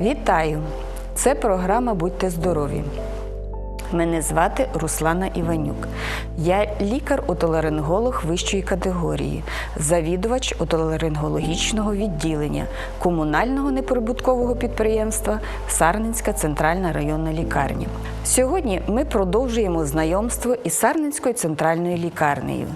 Вітаю! Це програма Будьте здорові. Мене звати Руслана Іванюк. Я лікар-отоларинголог вищої категорії, завідувач отоларингологічного відділення комунального неприбуткового підприємства Сарненська центральна районна лікарня. Сьогодні ми продовжуємо знайомство із Сарненською центральною лікарнею.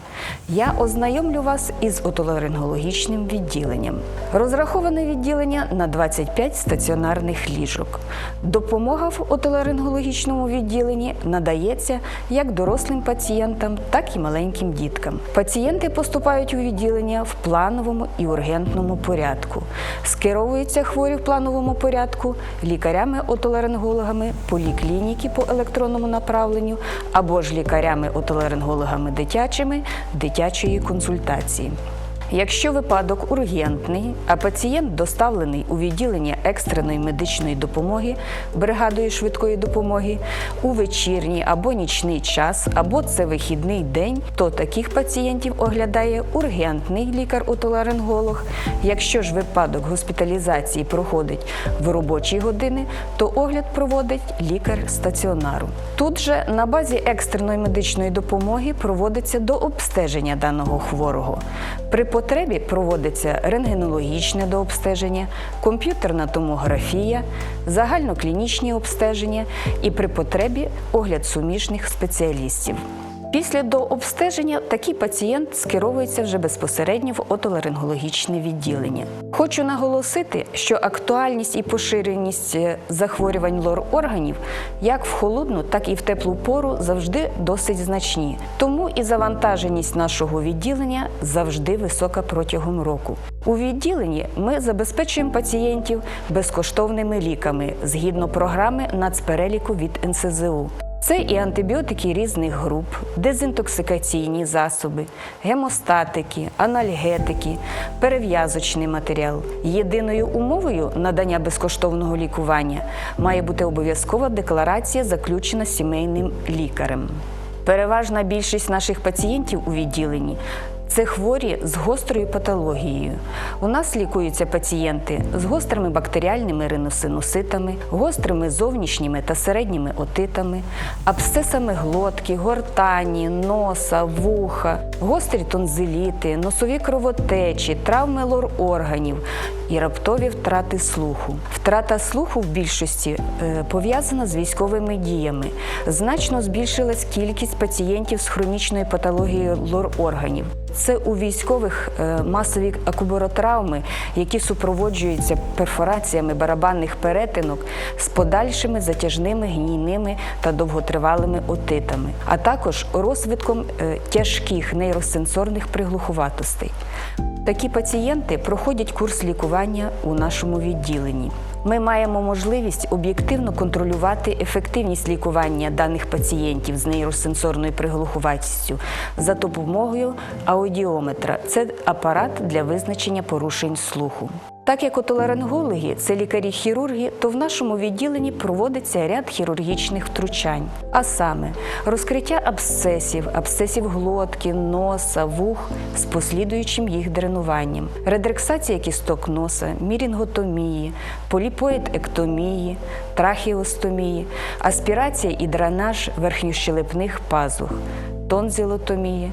Я ознайомлю вас із отоларингологічним відділенням. Розраховане відділення на 25 стаціонарних ліжок. Допомога в отоларингологічному відділенні надається як дорослим пацієнтам, так і маленьким діткам. Пацієнти поступають у відділення в плановому і ургентному порядку. Скеровуються хворі в плановому порядку лікарями-отоларингологами поліклініки по електронному направленню або ж лікарями-отоларингологами дитячими дитячої консультації. Якщо випадок ургентний, а пацієнт доставлений у відділення екстреної медичної допомоги бригадою швидкої допомоги у вечірній або нічний час, або це вихідний день, то таких пацієнтів оглядає ургентний лікар-отоларинголог. Якщо ж випадок госпіталізації проходить в робочі години, то огляд проводить лікар стаціонару. Тут же на базі екстреної медичної допомоги проводиться до обстеження даного хворого. При потребі проводиться рентгенологічне дообстеження, комп'ютерна томографія, загальноклінічні обстеження і при потребі огляд суміжних спеціалістів. Після дообстеження такий пацієнт скеровується вже безпосередньо в отоларингологічне відділення. Хочу наголосити, що актуальність і поширеність е, захворювань лор-органів як в холодну, так і в теплу пору завжди досить значні. Тому і завантаженість нашого відділення завжди висока протягом року. У відділенні ми забезпечуємо пацієнтів безкоштовними ліками згідно програми нацпереліку від НСЗУ. Це і антибіотики різних груп, дезінтоксикаційні засоби, гемостатики, анальгетики, перев'язочний матеріал. Єдиною умовою надання безкоштовного лікування має бути обов'язкова декларація, заключена сімейним лікарем. Переважна більшість наших пацієнтів у відділенні це хворі з гострою патологією. У нас лікуються пацієнти з гострими бактеріальними риносинуситами, гострими зовнішніми та середніми отитами, абсцесами глотки, гортані, носа, вуха, гострі тонзиліти, носові кровотечі, травми лор-органів і раптові втрати слуху. Втрата слуху в більшості е, пов'язана з військовими діями. Значно збільшилась кількість пацієнтів з хронічною патологією лор-органів. Це у військових е, масові акубаротравми, які супроводжуються перфораціями барабанних перетинок з подальшими затяжними гнійними та довготривалими отитами, а також розвитком е, тяжких нейросенсорних приглухуватостей. Такі пацієнти проходять курс лікування у нашому відділенні. Ми маємо можливість об'єктивно контролювати ефективність лікування даних пацієнтів з нейросенсорною приглухуватістю за допомогою аудіометра. Це апарат для визначення порушень слуху. Так як отоларингологи – це лікарі-хірурги, то в нашому відділенні проводиться ряд хірургічних втручань, а саме розкриття абсцесів, абсцесів глотки, носа, вух з послідуючим їх дренуванням, редрексація кісток носа, мірінготомії, поліпоїд-ектомії, трахеостомії, аспірація і дренаж верхньощелепних пазух, тонзилотомії,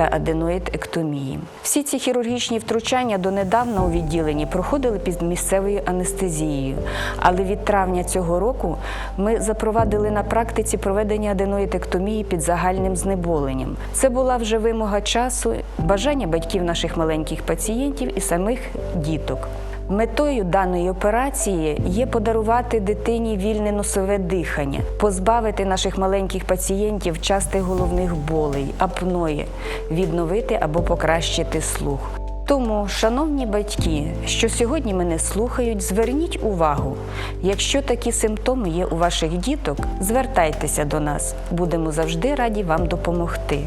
та аденоїд-ектомії. Всі ці хірургічні втручання донедавна у відділенні проходили під місцевою анестезією. Але від травня цього року ми запровадили на практиці проведення аденоїдектомії під загальним знеболенням. Це була вже вимога часу, бажання батьків наших маленьких пацієнтів і самих діток. Метою даної операції є подарувати дитині вільне носове дихання, позбавити наших маленьких пацієнтів частих головних болей, апної, відновити або покращити слух. Тому, шановні батьки, що сьогодні мене слухають, зверніть увагу. Якщо такі симптоми є у ваших діток, звертайтеся до нас. Будемо завжди раді вам допомогти.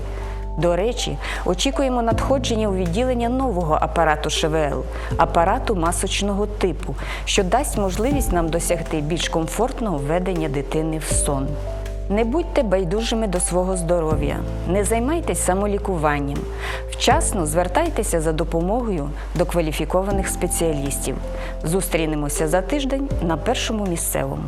До речі, очікуємо надходження у відділення нового апарату ШВЛ, апарату масочного типу, що дасть можливість нам досягти більш комфортного введення дитини в сон. Не будьте байдужими до свого здоров'я, не займайтесь самолікуванням, Вчасно звертайтеся за допомогою до кваліфікованих спеціалістів. Зустрінемося за тиждень на першому місцевому.